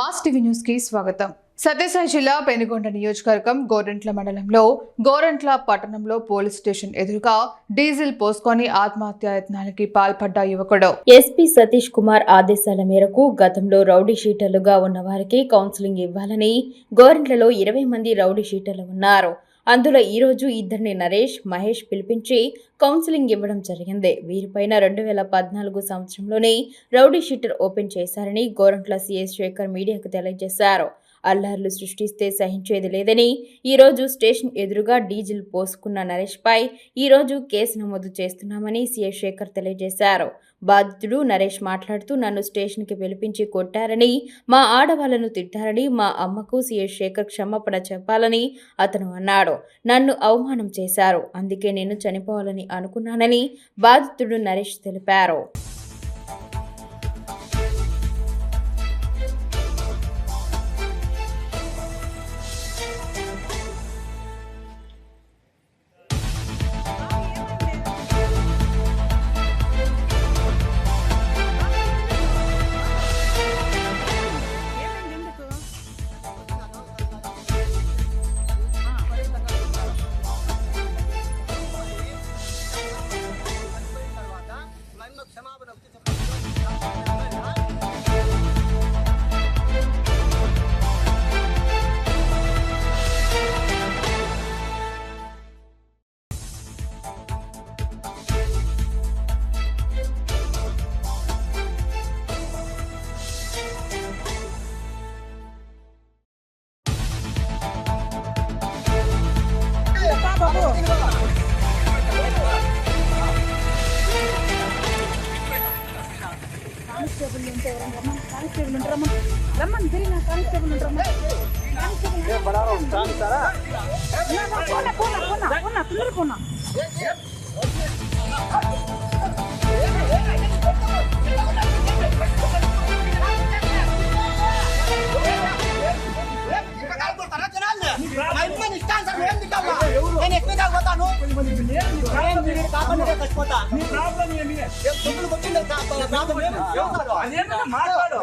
Mass TV న్యూస్కి స్వాగతం. సత్యసాయి జిల్లా పెనుగొండ నియోజకవర్గం గోరంట్ల మండలంలో గోరంట్ల పట్టణంలో పోలీస్ స్టేషన్ ఎదురుగా డీజిల్ పోసుకొని ఆత్మహత్యాయత్నానికి పాల్పడ్డ యువకుడు. ఎస్పీ సతీష్ కుమార్ ఆదేశాల మేరకు గతంలో రౌడీ షీటర్లుగా ఉన్న వారికి కౌన్సిలింగ్ ఇవ్వాలని గోరంట్లలో ఇరవై మంది రౌడీ షీటర్లు ఉన్నారు. అందులో ఈరోజు ఇద్దరిని నరేష్ మహేష్ పిలిపించి కౌన్సిలింగ్ ఇవ్వడం జరిగింది. వీరిపైన రెండు వేల పద్నాలుగు సంవత్సరంలోనే రౌడీ షీటర్ ఓపెన్ చేశారని గోరంట్ల సీఎస్ శేఖర్ మీడియాకు తెలియజేశారు. అల్లార్లు సృష్టిస్తే సహించేది లేదని. ఈరోజు స్టేషన్ ఎదురుగా డీజిల్ పోసుకున్న నరేష్పై ఈరోజు కేసు నమోదు చేస్తున్నామని సీఎస్ శేఖర్ తెలియజేశారు. బాధితుడు నరేష్ మాట్లాడుతూ నన్ను స్టేషన్కి పిలిపించి కొట్టారని మా ఆడవాళ్ళను తిట్టారని మా అమ్మకు సీఎస్ శేఖర్ క్షమాపణ చెప్పాలని అతను అన్నాడు. నన్ను అవమానం చేశారు. అందుకే నేను చనిపోవాలని అనుకున్నానని బాధితుడు నరేష్ తెలిపారు. కానిస్టేబుల్ ఉంటారు రమ్మని రమ్మని తిరిగిన కానిస్టేబుల్ ఉంటారు పోనా పోనా పోనా పోనా పిల్లలు పోనా నేను మాట్లాడు.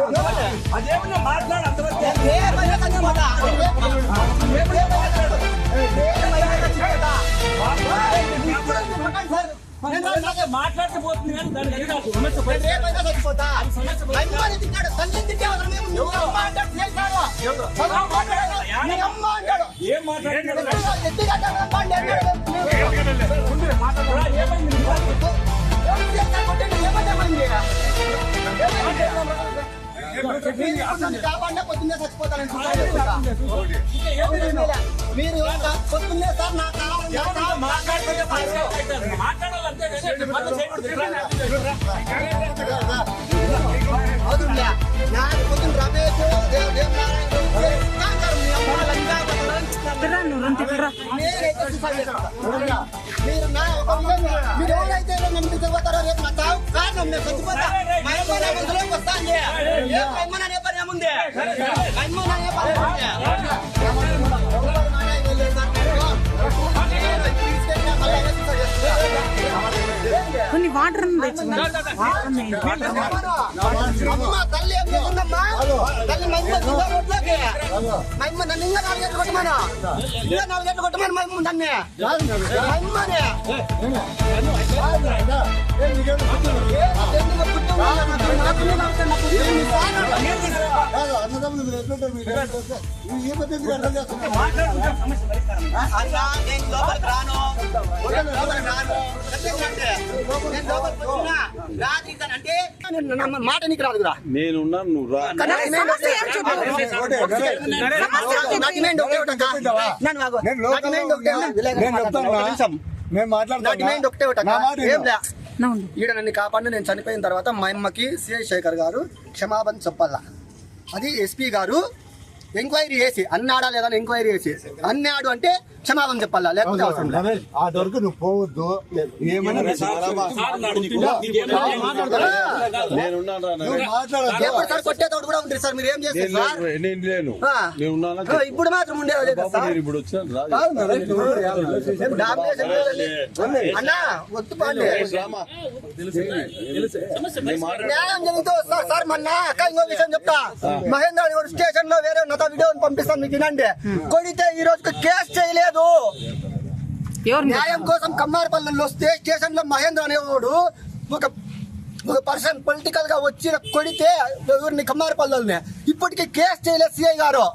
అదేమన్నా మాట్లాడు అంతవరకు ఏ పైన చచ్చిపోతా? ఏ పైన చచ్చిపోతా? ఇప్పుడు కాపాడినా పొద్దున్నే చచ్చిపోతానని మీరు పొద్దున్నే సార్ నా కావాలి మాట్లాడాలంటే నాకు పొద్దున్న రమేష్ దేవనారాయణ మీరు నా ఒక మీరు రేపు నా చావు కారణం నేను చచ్చిపోతా మా అమ్మ నా మనసులోకి వస్తాంది ఏ మా అమ్మ నా పని ఏముంది? మా అమ్మ నా ఏ పని. కొన్ని వాటర్ అమ్మ తల్లి తల్లి మా అమ్మ దిగా రోడ్లోకి మా అమ్మ నన్ను ఇంకా నాలుగు గంటలు కొట్టమను ఇంకా నాలుగు గంటలు కొట్టమను మా అమ్మ నన్ను మా అమ్మని ఏ, ఎందుకు పుట్టిందో మాట నీకు రాదు కదా నువ్వు రా. నేను. ఈడ నన్ను కాపాడి. నేను చనిపోయిన తర్వాత మా అమ్మకి సిఐ శేఖర్ గారు క్షమాపణ చెప్పాలా? అది ఎస్పీ గారు ఎంక్వైరీ చేసి అన్నాడా లేదా ఎంక్వైరీ చేసి. అన్నాడు అంటే క్షమాపణ చెప్పాలా? లేకపోతే అవసరం లేదు. ఆ వరకు నువ్వు పోవద్దు. సార్ కొట్టేటోడు కూడా ఉంటుంది సార్. మీరు ఏం చేస్తారు ఇప్పుడు మాత్రం ఉండేది సార్. అన్నా వద్దు న్యాయం జరిగితే వస్తా మొన్న అక్క ఇంకో విషయం చెప్తా. మహేంద్ర స్టేషన్లో వేరే ఉన్నత వీడియో పంపిస్తాను మీకు వినండి. కొడితే ఈ రోజుకి కేసు చేయలేదు న్యాయం కోసం కమ్మారపల్లిలో వస్తే స్టేషన్లో మహేంద్ర అనేవాడు ఒక ఒక పర్సన్ పొలిటికల్గా వచ్చి కొడితే ఎవరిని? కమ్మారపల్లిని ఇప్పటికీ కేసు చేయలేదు సిఐ గారు.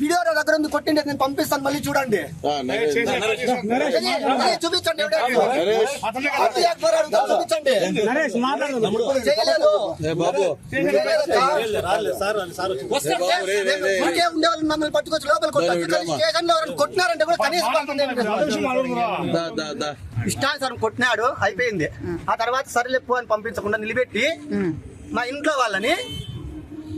వీడియో దగ్గర ఉంది కొట్టిండే నేను పంపిస్తాను మళ్ళీ చూడండి. చూపించండి ఉండేవాళ్ళు మమ్మల్ని పట్టుకొచ్చి లోపల స్టేషన్లో కొట్టినారంటే కూడా కనీసం ఇష్టానుసారం కొట్టినాడు అయిపోయింది. ఆ. తర్వాత సరిలేపు అని పంపించకుండా నిలబెట్టి మా ఇంట్లో వాళ్ళని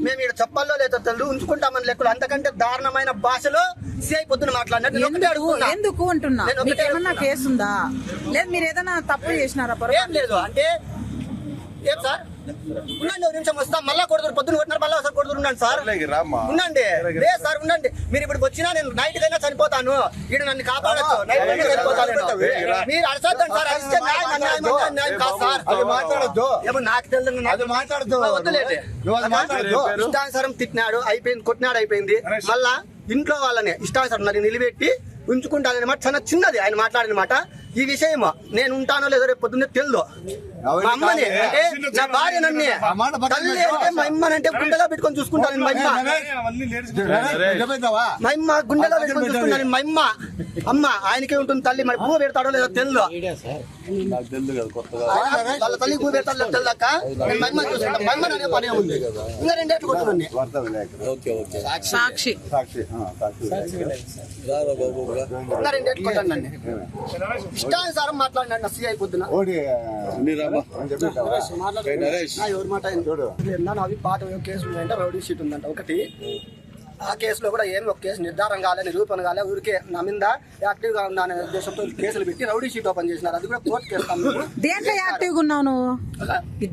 మేము ఇక్కడ చెప్పాలో లేదో తెలియదు ఉంచుకుంటామని లెక్కలు. అంతకంటే దారుణమైన భాషలో సిఐ పొద్దున మాట్లాడినట్టు ఒకటే ఎందుకు? అడుగుతున్నా. ఎందుకు అంటున్నా? నేను ఒకటే మీకు ఏమన్నా అడుగుతున్నా. కేసు ఉందా లేదు మీరు ఏదైనా తప్పు చేసినారా? ఏం లేదు. అంటే ఏం సార్? ఉండండి ఒక నిమిషం వస్తా. మళ్ళా కొడుతురు పొద్దున కొట్టినారు మళ్ళా ఒకసారి కొడుతురు ఉండండి సార్. ఉండండి. లేదు సార్ ఉండండి. మీరు ఇప్పుడు వచ్చినా నేను నైట్ కైనా చనిపోతాను. ఇక్కడ నన్ను కాపాడచ్చు. నైట్ కైనా చనిపోతాను. నేను. మీరు సార్. అరిస్తే న్యాయం అన్యాయం అంటే అన్యాయం కాదు సార్. అది మాట్లాడొద్దు. ఏమో నాకు తెలియదు అది మాట్లాడద్దు. వద్దులేండి. నువ్వు అది మాట్లాడద్దు. ఇష్టానుసారం తిట్టినాడు అయిపోయింది కొట్టినాడు అయిపోయింది. మళ్ళా ఇంట్లో వాళ్ళని ఇష్టానుసారం నన్ను నిలబెట్టి ఉంచుకుంటానని మాట చాలా చిన్నది ఆయన మాట్లాడిన మాట. ఈ విషయం నేను ఉంటానో లేదో రేపు పొద్దున్నే తెలియదు మా అమ్మని అంటే నా భార్య నన్ను. ఆ మాట పక్కన తల్లి అంటే మా అమ్మని అంటే గుండెలో పెట్టుకొని చూసుకుంటాను మా అమ్మ. నిజమేంటావా? మా అమ్మ గుండెలో పెట్టుకొని చూసుకున్నాను మా అమ్మ. అమ్మ ఆయనకే ఉంటుంది తల్లి. మరి భూ పెడతాడో లేదో తెలియదు ఆయన వాళ్ళ తల్లి భూ పెడతాడో లేదో తెలియదాక నేను మా అమ్మ చూసుకుంటా. మా అమ్మ అనే పనే ఉంది. ఇంకా రెండేట్లు కొట్టుకున్నాను భర్త వినాయకుడు. Okay okay. సాక్షి. ఇంకా రెండేట్లు ఇష్టానుసారం మాట్లాడినాడు నా సిఐ పొద్దున. ఎవరి మాట చూడు. అవి పాత కేసు రౌడీ షీట్ ఉందంట. ఒకటి ఆ కేసులో కూడా ఏమి ఒక కేసు నిర్ధారణ కాలే నిరూపణ కాలే ఊరికే నా మీద యాక్టివ్గా ఉన్నా అనే ఉద్దేశంతో కేసులు పెట్టి రౌడీ షీట్ ఓపెన్ చేసినారు. అది కూడా కోర్టు కేసు. దేంట్లో యాక్టివ్గా ఉన్నావు నువ్వు?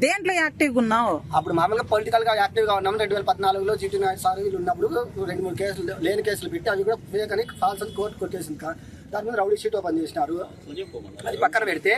దేంట్లో యాక్టివ్గా ఉన్నావు? అప్పుడు మామూలుగా పొలిటికల్గా యాక్టివ్గా ఉన్నాం. రెండు వేల పద్నాలుగులో జీటీ నాయుడు సార్ వీళ్ళు ఉన్నప్పుడు రెండు మూడు కేసులు లేని కేసులు పెట్టి అవి కూడా ఫేక్ అని ఫాల్స్ అని కోర్టు కొట్టేసింది కా- దాని మీద రౌడీ షీట్ ఓపెన్ చేసినారు. అది పక్కన పెడితే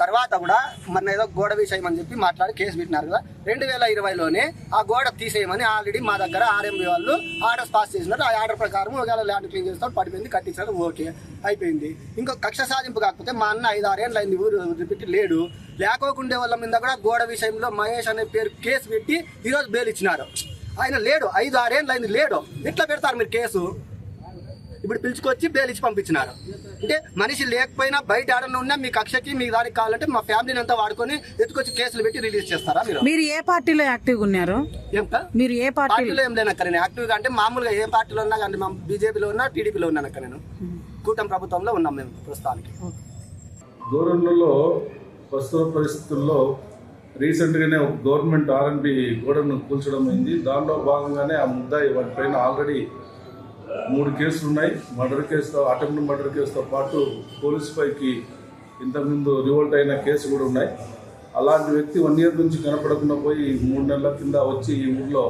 తర్వాత కూడా మన ఏదో గోడ విషయం అని చెప్పి మాట్లాడి కేసు పెట్టినారు కదా. రెండు వేల ఇరవైలోనే ఆ గోడ తీసేయమని ఆల్రెడీ మా దగ్గర ఆర్ఎంబి వాళ్ళు ఆర్డర్స్ పాస్ చేసినారు. ఆ ఆర్డర్ ప్రకారం ఒకవేళ ల్యాండ్ క్లీన్ చేస్తాడు పడిపోయింది కట్టించారు ఓకే అయిపోయింది. ఇంకో కక్ష సాధింపు కాకపోతే మా అన్న ఐదు ఆరేళ్ళు అయింది ఊరు వదిలిపెట్టి లేడు. లేకోకుండే వాళ్ళ మీద కూడా గోడ విషయంలో మహేష్ అనే పేరు కేసు పెట్టి ఈరోజు బెయిల్ ఇచ్చినారు. ఆయన లేడు ఐదు ఆరేళ్ళు అయింది లేడు. ఎట్లా పెడతారు మీరు కేసు? ఇప్పుడు పిలుచుకొచ్చి బెయిల్ ఇచ్చి పంపించినారు. అంటే మనిషి లేకపోయినా బయట ఆడన ఉన్నా మీ కక్షకి మీ దానికి కావాలంటే మా ఫ్యామిలీని అంతా వాడుకొని ఎత్తుకొచ్చి కేసులు పెట్టి రిలీజ్ చేస్తారా మీరు? మీరు ఏ పార్టీలో యాక్టివ్ ఉన్నారు? మీరు ఏ పార్టీలో? పార్టీలో ఏం లేనక్క నేను యాక్టివ్గా అంటే మామూలుగా ఏ పార్టీలో ఉన్నా కానీ మా బీజేపీలో ఉన్నా టీడీపీలో ఉన్నానక్క నేను. కూటమి ప్రభుత్వంలో ఉన్నాం మేము ప్రస్తుతానికి. గోరన్లలో ప్రస్తుత పరిస్థితుల్లో రీసెంట్గానే ఒక గవర్నమెంట్ ఆర్ఎన్బి గోడను కూల్చడం అయింది. దానిలో భాగంగానే ఆ ముద్దాయి వాటిపైన ఆల్రెడీ మూడు కేసులు ఉన్నాయి. మర్డర్ కేసుతో అటెంప్ట్ మర్డర్ కేసుతో పాటు పోలీస్ పైకి ఇంతకుముందు రివోల్ట్ అయిన కేసు కూడా ఉన్నాయి. అలాంటి వ్యక్తి వన్ ఇయర్ నుంచి కనపడకుండా పోయి మూడు నెలల కింద వచ్చి ఈ ఊళ్ళో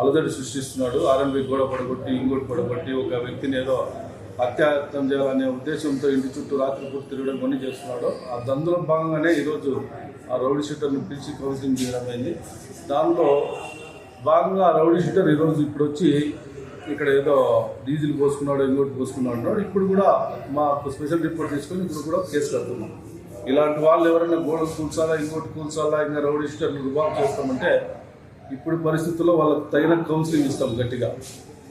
అలజడి సృష్టిస్తున్నాడు. ఆర్ఎన్బి గోడ పడగొట్టి ఇంకోటి పడగొట్టి ఒక వ్యక్తిని ఏదో హత్యాయత్నం చేయాలనే ఉద్దేశంతో ఇంటి చుట్టూ రాత్రిపూట తిరగడం కొన్ని చేస్తున్నాడు. ఆ దందులో భాగంగానే ఈరోజు ఆ రౌడీ షీటర్ని పిలిచి కౌన్సిలింగ్ చేయడం అయింది. దానిలో భాగంగా ఆ రౌడీ షీటర్ ఈరోజు ఇప్పుడు వచ్చి ఇక్కడ ఏదో డీజిల్ పోసుకున్నాడు ఇంకోటి పోసుకున్నాడు అన్నాడు ఇప్పుడు కూడా మాకు స్పెషల్ రిపోర్ట్ తీసుకొని ఇప్పుడు కూడా కేసు కడుతున్నాం. ఇలాంటి వాళ్ళు ఎవరైనా గోడ కూల్చాలా ఇంకోటి కూల్చాలా ఇంకా రౌడీ షీటర్లు చేస్తామంటే ఇప్పుడు పరిస్థితుల్లో వాళ్ళకి తగిన కౌన్సిలింగ్ ఇస్తాం గట్టిగా.